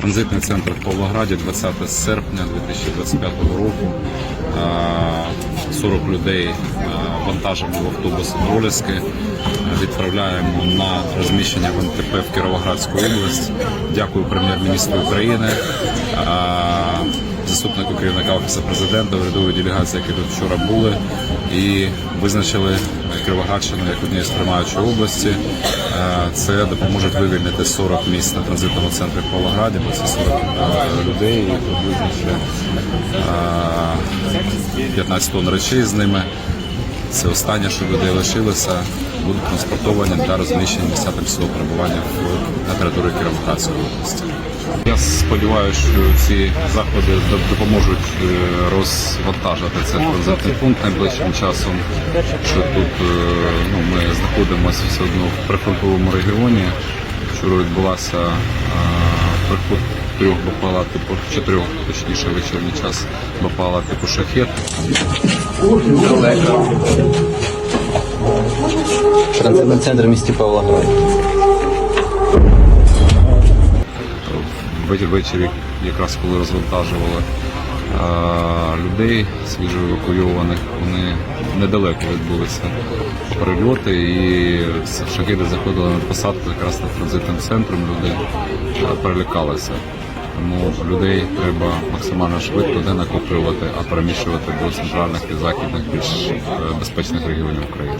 Транзитний центр в Павлограді 20 серпня 2025 року. Е, 40 людей вантажимо в автобус Проліски. Е, Відправляємо на розміщення в НТП в Кіровоградську область. Дякую прем'єр-міністру України, заступнику керівника офісу президента, урядової делегації, які тут вчора були, і визначили Кіровоградщину як однією з приймаючої області. Е, Це допоможе вивільнити 40 місць на транзитному центрі в Павлограді, бо це 40 е, людей і приблизно ще е, 15 тонн речей з ними. Це останнє, що людей лишилося, будуть транспортовані для розміщення місця тимчасового перебування на території Кіровоградської області. Я сподіваюся, що ці заходи допоможуть е, розвантажити цей транзитний пункт найближчим часом. Що тут е, ну, ми знаходимося все одно в прифронтовому регіоні. Вчора відбулася е, приход трьох БПЛА типу чотирьох, точніше вечірній час БПЛА типу шахет. Транзитний центр в місті Павлоград. Ввечері- якраз коли розвантажували людей свіжо евакуйованих, вони недалеко відбулися прильоти і шахіди заходили на посадку якраз над транзитним центром. Люди перелякалися. Тому людей треба максимально швидко не накоплювати, а переміщувати до центральних і західних більш е, безпечних регіонів України.